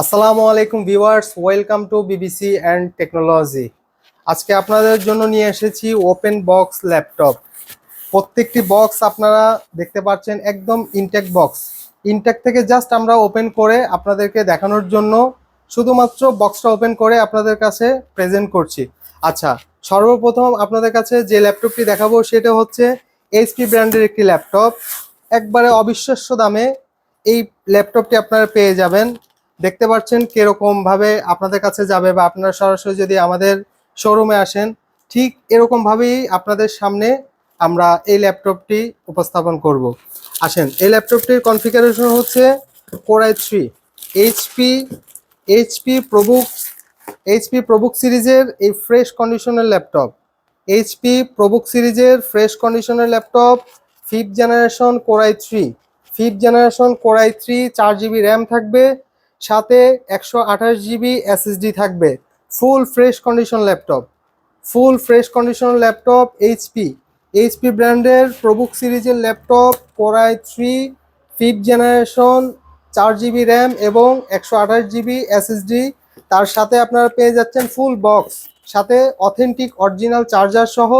আসসালামু আলাইকুম viewers, welcome to BBC and technology. আজকে আপনাদের জন্য নিয়ে এসেছি ওপেন বক্স ল্যাপটপ। প্রত্যেকটি বক্স আপনারা দেখতে পাচ্ছেন একদম ইনটেক বক্স। ইনটেক থেকে জাস্ট আমরা ওপেন করে আপনাদেরকে দেখানোর জন্য শুধুমাত্র বক্সটা ওপেন করে আপনাদের কাছে প্রেজেন্ট করছি। আচ্ছা সর্বপ্রথম আপনাদের কাছে যে ল্যাপটপটি দেখাবো সেটা হচ্ছে এইচপি ব্র্যান্ডের একটি ল্যাপটপ। একবারে অবিশ্বাস্য দামে এই ল্যাপটপটি আপনারা পেয়ে যাবেন। দেখতে পাচ্ছেন কীরকম ভাবে আপনাদের কাছে যাবে বা আপনারা সরাসরি যদি আমাদের শোরুমে আসেন, ঠিক এরকম ভাবেই আপনাদের সামনে আমরা এই ল্যাপটপটি উপস্থাপন করব। আসেন, এই ল্যাপটপটির কনফিগারেশন হচ্ছে core i three HP HP ProBook HP ProBook সিরিজের এই ফ্রেশ কন্ডিশনের ল্যাপটপ এইচপি প্রবুক সিরিজের ফ্রেশ কন্ডিশনের laptop fifth generation core i three fifth generation core i three চার জিবি র্যাম থাকবে সাথে একশো আঠাশ জিবি এসএসডি থাকবে। Full fresh condition laptop full fresh condition laptop HP HP ব্র্যান্ডের প্রবুক সিরিজের laptop core i three fifth generation চার GB RAM এবং একশো আঠাশ জিবি এসএসডি তার সাথে আপনারা পেয়ে যাচ্ছেন ফুল বক্স সাথে অথেন্টিক অরিজিনাল চার্জার সহ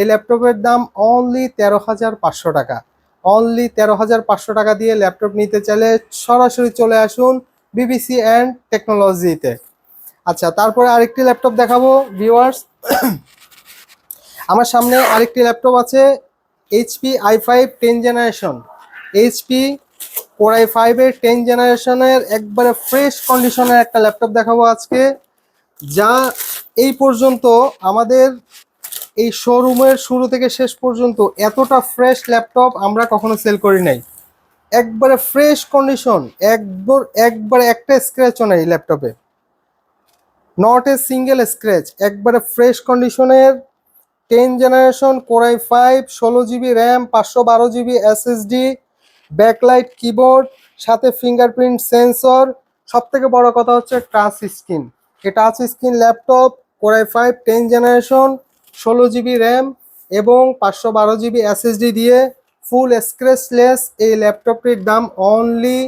এই ল্যাপটপের দাম অনলি তেরো হাজার পাঁচশো টাকা। অনলি তেরো হাজার পাঁচশো টাকা দিয়ে ল্যাপটপ নিতে চাইলে সরাসরি চলে আসুন বিবিসি অ্যান্ড টেকনোলজিতে আচ্ছা তারপরে আরেকটি ল্যাপটপ দেখাবো ভিউয়ার্স আমার সামনে আরেকটি ল্যাপটপ আছে HP I five ten generation HP core i ফাইভের টেন জেনারেশনের একবারে ফ্রেশ কন্ডিশনের একটা ল্যাপটপ দেখাবো আজকে, যা এই পর্যন্ত আমাদের এই শোরুমের শুরু থেকে শেষ পর্যন্ত এতটা ফ্রেশ ল্যাপটপ আমরা কখনো সেল করি নাই। একবারে ফ্রেশ কন্ডিশন একবার একবারে একটা স্ক্র্যাচও নেই ল্যাপটপে নট এ সিঙ্গেল স্ক্র্যাচ একবারে ফ্রেশ কন্ডিশনের ten generation core i five ষোলো জিবি র্যাম পাঁচশো বারো জিবি এসএসডি ব্যাকলাইট কিবোর্ড সাথে ফিঙ্গারপ্রিন্ট সেন্সর সব থেকে বড় কথা হচ্ছে টাচ স্ক্রিন এই touch screen laptop core i five ten generation ষোলো জিবি র্যাম এবং পাঁচশো বারো জিবি এসএসডি দিয়ে ফুল স্ক্রেচলেস এই ল্যাপটপটির দাম অনলি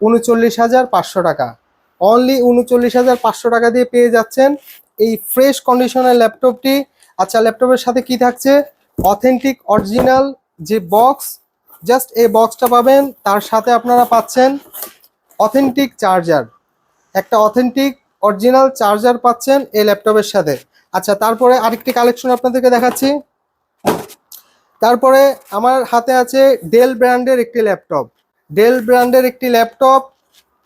উনচল্লিশ হাজার পাঁচশো টাকা। অনলি উনচল্লিশ হাজার পাঁচশো টাকা দিয়ে পেয়ে যাচ্ছেন এই ফ্রেশ কন্ডিশনের ল্যাপটপটি। আচ্ছা ল্যাপটপের সাথে কি থাকছে? অথেন্টিক অরিজিনাল যে বক্স জাস্ট এই বক্সটা পাবেন, তার সাথে আপনারা পাচ্ছেন অথেন্টিক চার্জার একটা অথেন্টিক অরিজিনাল চার্জার পাচ্ছেন এই ল্যাপটপের সাথে। আচ্ছা তারপরে আরেকটি কালেকশন আপনাদেরকে দেখাচ্ছি। তারপরে আমার হাতে আছে ডেল ব্র্যান্ডের একটি ল্যাপটপ ডেল ব্র্যান্ডের একটি ল্যাপটপ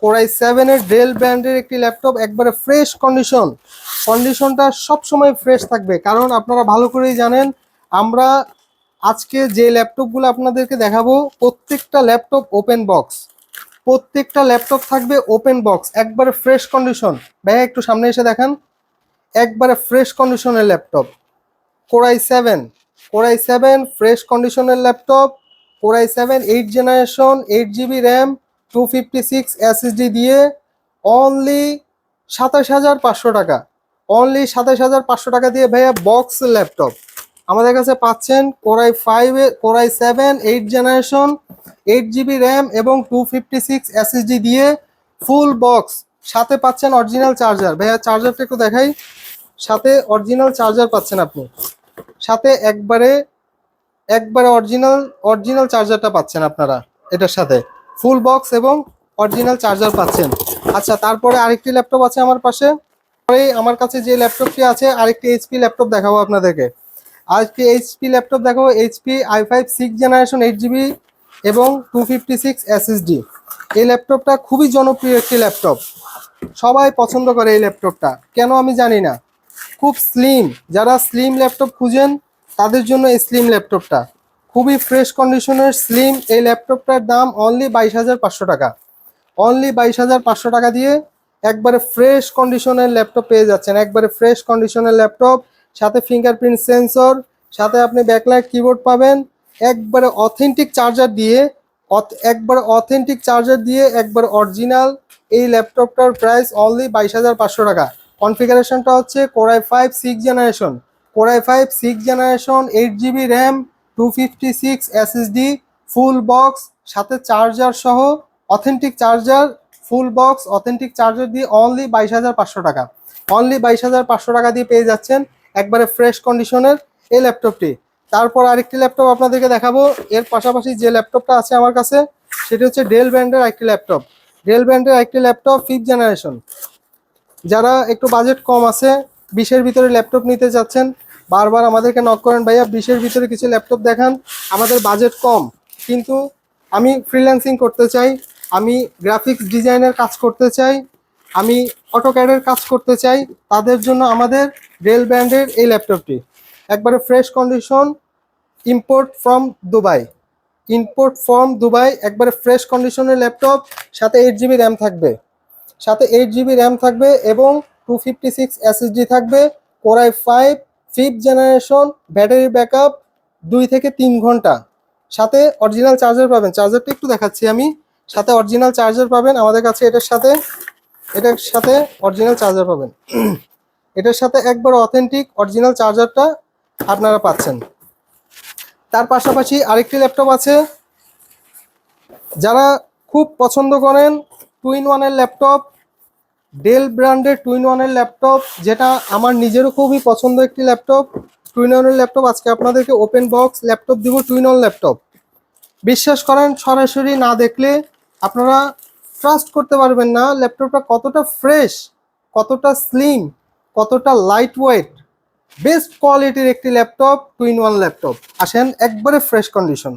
কোরাই সেভেনের ডেল ব্র্যান্ডের একটি ল্যাপটপ একবারে ফ্রেশ কন্ডিশন কন্ডিশনটা সবসময় ফ্রেশ থাকবে, কারণ আপনারা ভালো করেই জানেন, আমরা আজকে যে ল্যাপটপগুলো আপনাদেরকে দেখাবো, প্রত্যেকটা ল্যাপটপ ওপেন বক্স প্রত্যেকটা ল্যাপটপ থাকবে ওপেন বক্স একবারে ফ্রেশ কন্ডিশন ভাইয়া, একটু সামনে এসে দেখান। একবারে ফ্রেশ কন্ডিশনের laptop core i seven core i seven, fresh কন্ডিশনের laptop core i seven, eight generation, eight GB RAM, two fifty six SSD দিয়ে অনলি সাতাশ হাজার পাঁচশো টাকা। অনলি সাতাশ হাজার পাঁচশো টাকা দিয়ে ভাইয়া বক্স ল্যাপটপ। আমাদের কাছে পাচ্ছেন core i five core i seven eight generation eight GB RAM এবং টু ফিফটি সিক্স এসএসডি দিয়ে ফুল বক্স সাথে পাচ্ছেন অরিজিনাল চার্জার ভাইয়া চার্জারটা একটু দেখাই। সাথে অরিজিনাল চার্জার পাচ্ছেন আপনি। সাথে একবারে একবারে অরিজিনাল অরিজিনাল চার্জারটা পাচ্ছেন আপনারা, এটার সাথে। ফুল বক্স এবং অরিজিনাল চার্জার পাচ্ছেন। আচ্ছা তারপরে আরেকটি ল্যাপটপ আছে আমার পাশে। পরে আমার কাছে যে ল্যাপটপটি আছে, আরেকটি এইচপি ল্যাপটপ দেখাবো আপনাদেরকে। আরেকটি এইচপি ল্যাপটপ দেখাবো HP I five six generation eight GB এবং টু ফিফটি সিক্স এসএসডি এই ল্যাপটপটা খুবই জনপ্রিয় একটি ল্যাপটপ সবাই পছন্দ করে এই ল্যাপটপটা কেন আমি জানি না। খুব স্লিম যারা স্লিম ল্যাপটপ খুঁজেন, তাদের জন্য এই স্লিম ল্যাপটপটা খুবই ফ্রেশ কন্ডিশনের স্লিম এই ল্যাপটপটার দাম অনলি বাইশ হাজার পাঁচশো টাকা। অনলি বাইশ হাজার পাঁচশো টাকা দিয়ে একবারে ফ্রেশ কন্ডিশনের ল্যাপটপ পেয়ে যাচ্ছেন। একবারে ফ্রেশ কন্ডিশনের ল্যাপটপ সাথে ফিঙ্গারপ্রিন্ট সেন্সর সাথে আপনি ব্যাকলাইট কিবোর্ড পাবেন। একবারে অথেন্টিক চার্জার দিয়ে একবারে অথেন্টিক চার্জার দিয়ে একবার অরিজিনাল এই ল্যাপটপটার প্রাইস অনলি বাইশ হাজার পাঁচশো টাকা। কনফিগারেশনটা হচ্ছে core i five six generation core i five six generation eight GB RAM two fifty six SSD full box সাথে চার্জার সহ authentic charger full box authentic charger দিয়ে অনলি বাইশ হাজার পাঁচশো টাকা। অনলি বাইশ হাজার পাঁচশো টাকা দিয়ে পেয়ে যাচ্ছেন একবারে ফ্রেশ কন্ডিশনের এই ল্যাপটপটি তারপর আরেকটি ল্যাপটপ আপনাদেরকে দেখাবো। এর পাশাপাশি যে ল্যাপটপটা আছে আমার কাছে, সেটি হচ্ছে ডেল ব্র্যান্ডের একটি ল্যাপটপ ডেল ব্র্যান্ডের একটি ল্যাপটপ ফিফথ জেনারেশন যারা একটু বাজেট কম আছে, বিশের ভিতরে ল্যাপটপ নিতে যাচ্ছেন, বারবার আমাদেরকে নক করেন, ভাইয়া, বিশের ভিতরে কিছু ল্যাপটপ দেখান, আমাদের বাজেট কম। কিন্তু আমি ফ্রিল্যান্সিং করতে চাই, আমি গ্রাফিক্স ডিজাইনের কাজ করতে চাই, আমি অটোক্যাডের কাজ করতে চাই, তাদের জন্য আমাদের রেল ব্র্যান্ডের এই ল্যাপটপটি একবারে fresh condition import from Dubai import from Dubai একবারে ফ্রেশ কন্ডিশনের ল্যাপটপ সাথে এইট জিবি র্যাম থাকবে। সাথে এইট জিবি র্যাম থাকবে এবং টু ফিফটি সিক্স এসএসডি থাকবে core i five fifth generation battery backup দুই থেকে তিন ঘণ্টা। সাথে অরিজিনাল চার্জার পাবেন। চার্জারটা একটু দেখাচ্ছি আমি। সাথে অরিজিনাল চার্জার পাবেন। আমাদের কাছে এটার সাথে এটার সাথে অরিজিনাল চার্জার পাবেন। এটার সাথে একবার অথেন্টিক অরিজিনাল চার্জারটা আপনারা পাচ্ছেন। তার পাশাপাশি আরেকটি ল্যাপটপ আছে। যারা খুব পছন্দ করেন টু ইন ওয়ানের ল্যাপটপ, ডেল ব্র্যান্ডের টু ইন ওয়ানের ল্যাপটপ, যেটা আমার নিজেরও খুবই পছন্দ একটি ল্যাপটপ। টু ইন ওয়ানের ল্যাপটপ আজকে আপনাদেরকে ওপেন বক্স ল্যাপটপ দিব টু ইন ওয়ান ল্যাপটপ। বিশ্বাস করেন, সরাসরি না দেখলে আপনারা ট্রাস্ট করতে পারবেন না, ল্যাপটপটা কতটা ফ্রেশ কতটা স্লিম কতটা লাইট ওয়েট বেস্ট কোয়ালিটির একটি laptop two in one laptop. আসেন, একবারে ফ্রেশ কন্ডিশন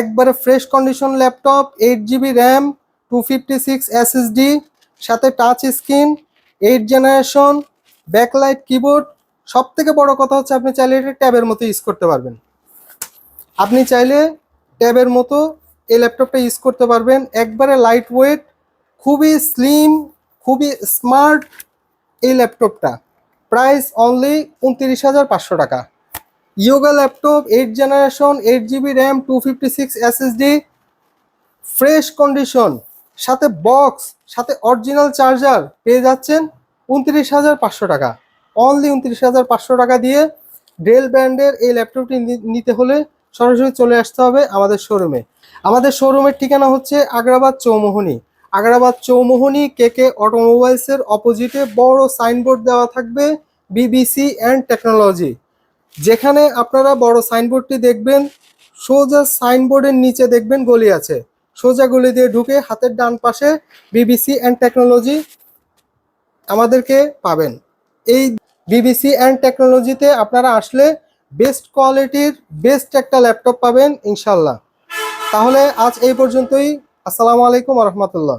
একবারে fresh condition laptop eight GB RAM two fifty six SSD সাথে touch screen eight generation backlight keyboard সব থেকে বড় কথা হচ্ছে আপনি চাইলে এটা ট্যাবের মতো ইউজ করতে পারবেন। আপনি চাইলে ট্যাবের মতো এই ল্যাপটপটা ইউজ করতে পারবেন। একবারে লাইট ওয়েট খুবই স্লিম খুবই স্মার্ট এই ল্যাপটপটা প্রাইস অনলি উনত্রিশ হাজার পাঁচশো টাকা। Yoga laptop eight generation eight GB RAM two fifty six SSD fresh condition সাথে বক্স সাথে অরিজিনাল চার্জার পেয়ে যাচ্ছেন উনত্রিশ হাজার পাঁচশো টাকা। অনলি উনত্রিশ হাজার পাঁচশো টাকা দিয়ে ডেল ব্র্যান্ডের এই ল্যাপটপটি নিতে হলে সরাসরি চলে আসতে হবে আমাদের শোরুমে আমাদের শোরুমের ঠিকানা হচ্ছে আগ্রাবাদ চৌমোহনী। আগ্রাবাদ চৌমোহনী কে কে অটোমোবাইলসের অপোজিটে বড় সাইনবোর্ড দেওয়া থাকবে বিবিসি অ্যান্ড টেকনোলজি যেখানে আপনারা বড় সাইনবোর্ডটি দেখবেন, সোজা সাইনবোর্ডের নিচে দেখবেন গলি আছে। সোজা গুলি দিয়ে ঢুকে হাতের ডান পাশে বিবিসি অ্যান্ড টেকনোলজি আমাদেরকে পাবেন। এই বিবিসি অ্যান্ড টেকনোলজিতে আপনারা আসলে বেস্ট কোয়ালিটির বেস্ট একটা ল্যাপটপ পাবেন, ইনশাল্লাহ। তাহলে আজ এই পর্যন্তই। আসসালামু আলাইকুম রহমতুল্লাহ।